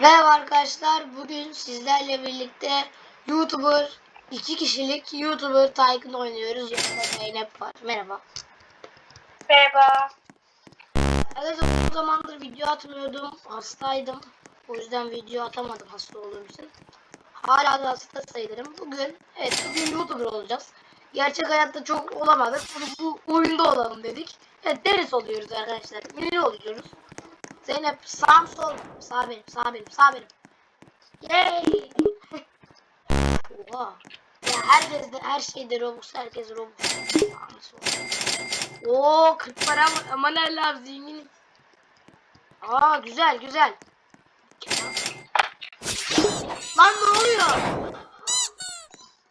Merhaba arkadaşlar. Bugün sizlerle birlikte YouTuber, iki kişilik YouTuber Tycoon oynuyoruz. Yanında Zeynep var. Merhaba. Merhaba. Arkadaşlar uzun zamandır video atmıyordum. Hastaydım. O yüzden video atamadım hasta olduğum için. Hala da hasta sayılırım. Bugün, evet bugün YouTuber olacağız. Gerçek hayatta çok olamadık. Bunu bu oyunda olalım dedik. Evet deniz oluyoruz arkadaşlar. Ünlü oluyoruz. Zeynep sağ mı sol mu? Sağ benim, sağ benim, sağ benim. Yay! Oha. Ya herkes de her şeyde Robux, herkes Robux. Oo 40 para mı? Aman Allah'ım zenginim. Aa güzel güzel. Lan ne oluyor?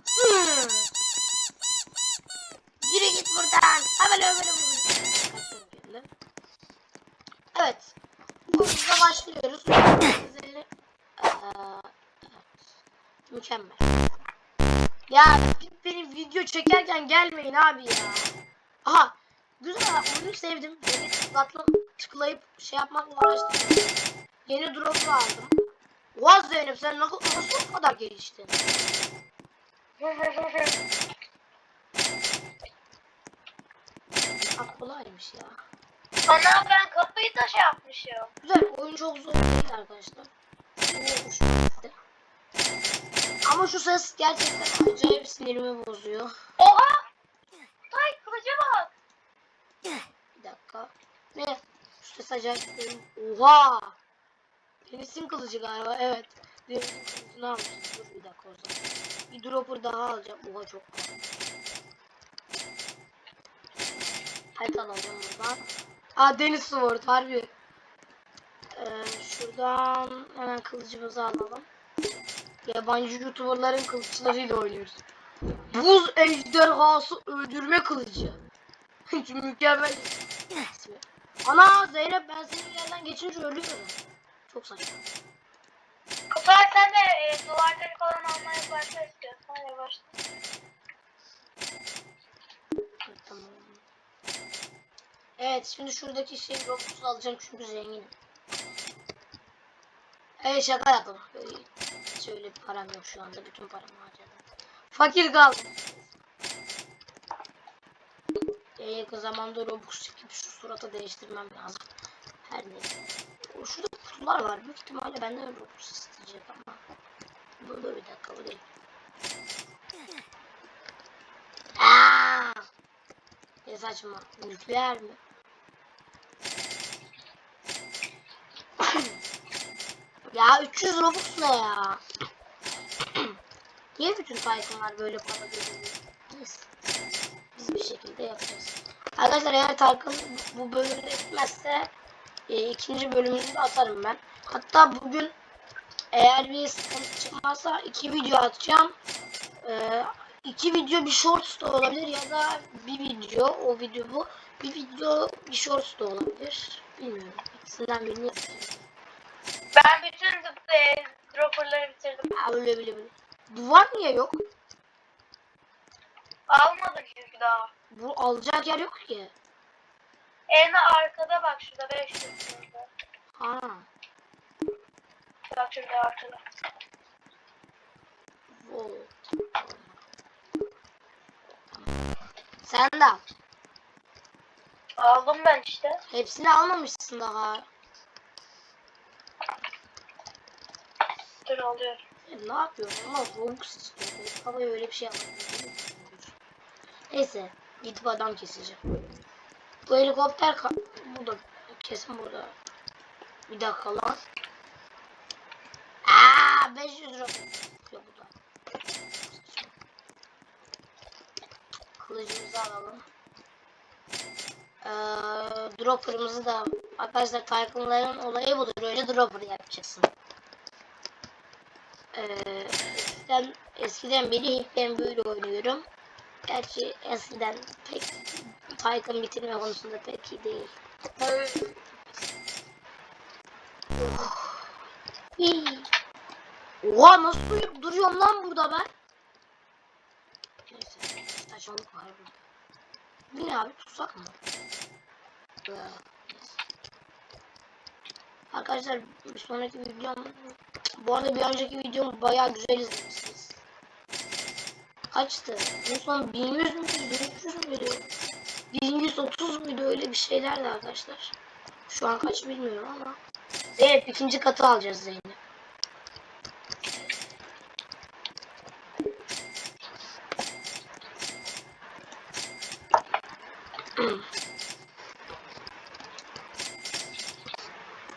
Hmm. Yürü git buradan. Hemen öyle böyle. Evet. Oyunumuza başlıyoruz. Güzeli- Aa, evet. Mükemmel. Ya benim video çekerken gelmeyin abi ya. Aha. Güzel oyunu sevdim. Yeni tıklatma, tıklayıp şey yapmakla uğraştım. Yeni drop aldım. Vaz Zeynep sen nasıl, nasıl o kadar geliştin? Bak kolaymış ya. Ana ben kapıyı da şey yapmışım. Güzel oyun çok zor değil arkadaşlar. Gitti. Ama şu ses gerçekten acayip sinirimi bozuyor. Oha! Tay kılıca bak. Bir dakika. Ne? Şu ses acayip benim. Oha! Denisin kılıcı galiba evet. Denisin kılıcını. Dur bir dakika o zaman. Bir dropper daha alacağım. Oha çok pahalı. Harita alacağım buradan. Aa deniz sword harbi. Ee, şuradan hemen kılıcımızı alalım. Yabancı youtuberların kılıçlarıyla oynuyoruz. Buz ejderhası öldürme kılıcı. Mükemmel. ismi. Ana Zeynep ben senin yerden geçince ölüyorum. Çok saçma. Kutay sen de e, duvarları falan almaya başla istiyorsan yavaşla. Evet, tamam. Evet şimdi şuradaki şey Robux'u alacağım çünkü zenginim. Evet şaka yaptım. Böyle, hiç öyle bir param yok şu anda. Bütün paramı harcadım. Fakir kaldım. En yakın zamanda Robux çekip şu suratı değiştirmem lazım. Her neyse. Şurada kutular var. Büyük ihtimalle benden Robux isteyecek ama. Dur dur bir dakika bu değil. Aa! Ne saçma. Nükleer mi? Ya 300 Robux ne ya? Niye bütün Tycoon'lar böyle para veriyor? Biz bir şekilde yapacağız. Arkadaşlar eğer Tycoon bu bölümde bitmezse e, ikinci bölümünü de atarım ben. Hatta bugün eğer bir sıkıntı çıkmazsa iki video atacağım. Ee, iki video bir shorts da olabilir ya da bir video o video bu. Bir video bir shorts da olabilir. Bilmiyorum. İkisinden birini yapacağım. Ben bütün e, dropperları bitirdim. Ha, öyle bile bile. Duvar niye yok? Almadık çünkü daha. Bu alacak yer yok ki. En arkada bak şurada 500 şurada. Ha. Bak şurada arkada. Wow. Sen de al. Aldım ben işte. Hepsini almamışsın daha. Dur alıyorum. E, ne yapıyorum ama Robux istiyorum. Havaya öyle bir şey yapmadım. Neyse. Gidip adam keseceğim. Bu helikopter ka burada. Kesin burada. Bir dakika lan. Aa 500 lira. Yok bu da. Kılıcımızı alalım. Ee, dropper'ımızı da arkadaşlar Tycoon'ların olayı budur. Öyle dropper yapacaksın. Ee, eskiden, eskiden beri hep ben böyle oynuyorum. Gerçi eskiden pek Tycoon bitirme konusunda pek iyi değil. Oh. Oha nasıl dur- duruyorum lan burada ben? Neyse saçmalık var burada. Bu ne abi tutsak mı? Ee. Arkadaşlar bir sonraki videom bu arada bir önceki videom bayağı güzel izlemişsiniz. Kaçtı? En son 1100 müydü? 1300 müydü? 1130 muydu? Öyle bir şeylerdi arkadaşlar. Şu an kaç bilmiyorum ama. Zeynep ikinci katı alacağız Zeynep.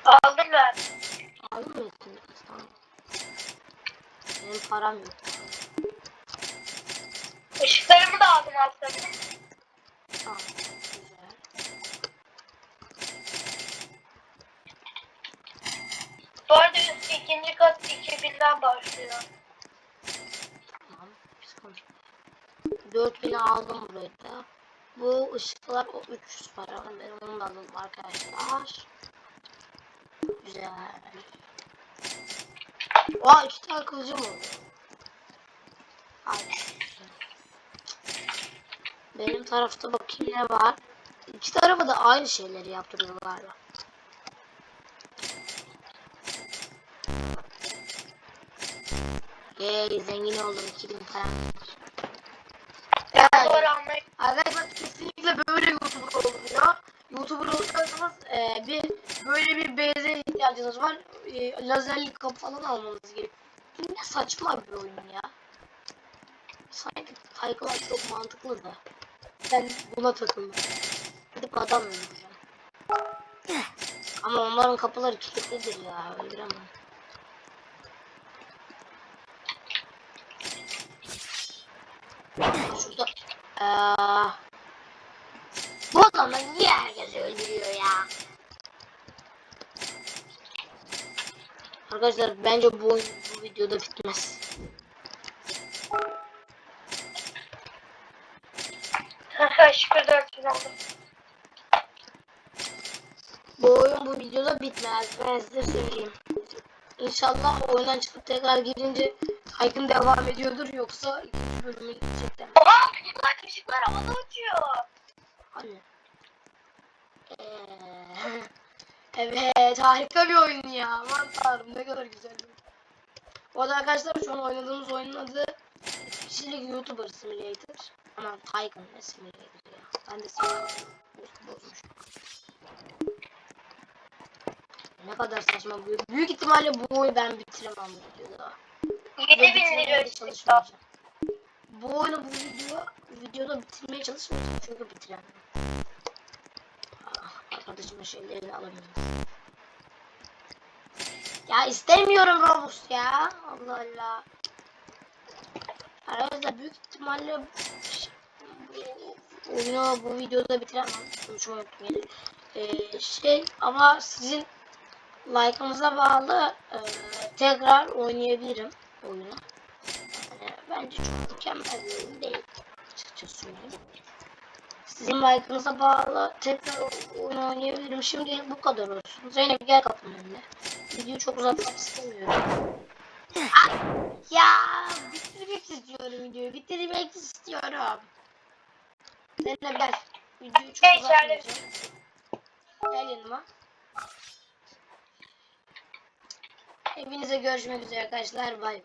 Aldım ben. Aldın mı katı? Tamam. Benim param yok. Işıklarımı da aldım aslında. Tamam. Bu arada üst ikinci kat 2000'den başlıyor. Tamam. Yok. 4000'e aldım burayı da. Bu ışıklar o 300 para. Ben onu da alalım arkadaşlar. Güzel. Aa iki tane kılıcım oldu. Hadi. Benim tarafta bakayım ne var. İki tarafa da aynı şeyleri yaptırıyorlar galiba. Yey zengin oldum 2000 falan. Anlayıp Arkadaşlar kesinlikle böyle YouTuber oluyor. YouTuber olursanız e, bir böyle bir beze ihtiyacınız var. E, lazerli kapı falan almanız gerekiyor. Ne saçma bir oyun ya. Sanki Tycoon çok mantıklı da. Ben buna takıldım. Gidip adam öldüreceğim. Ama onların kapıları kilitlidir ya. Öldüremem. Şurada Eee adamlar niye herkesi öldürüyor ya? Arkadaşlar bence bu oyun bu videoda bitmez. şükür 4000 aldım. Bu oyun bu videoda bitmez. Ben size söyleyeyim. İnşallah oyundan çıkıp tekrar girince Tycoon devam ediyordur yoksa ikinci bölüme gidecekler. Oha! Bak ışıklar havada uçuyor. Hani? Eee, evet harika bir oyun ya. Aman tanrım ne kadar güzel. bir oyun. Bu arada arkadaşlar şu an oynadığımız oyunun adı kişilik YouTuber Simulator. Ama Tycoon ne Simulator ya. Ben de Simulator bozmuşum. Ne kadar saçma büyük. Büyük ihtimalle bu oyunu ben bitiremem bu videoda. 7000 Ve lira çalışmayacağım. Bu oyunu bu video videoda bitirmeye çalışmayacağım çünkü bitiremem. Arkadaşımın şeylerini alamıyorum. Ya istemiyorum Robux ya. Allah Allah. Arkadaşlar büyük ihtimalle oyunu bu videoda bitiremem. Konuşmayı unutmayın. Ee, şey ama sizin like'ınıza bağlı e, tekrar oynayabilirim oyunu. Yani bence çok mükemmel bir oyun değil. Açıkçası söyleyeyim. Sizin like'ınıza bağlı tekrar oyun oynayabilirim. Şimdi bu kadar olsun. Zeynep gel kapının önüne. Videoyu çok uzatmak istemiyorum. Ah, ya bitirmek istiyorum videoyu. Bitirmek istiyorum. Zeynep gel. Videoyu çok Hey, uzatmayacağım. Gel yanıma. Hepinize görüşmek üzere arkadaşlar. Bay bay.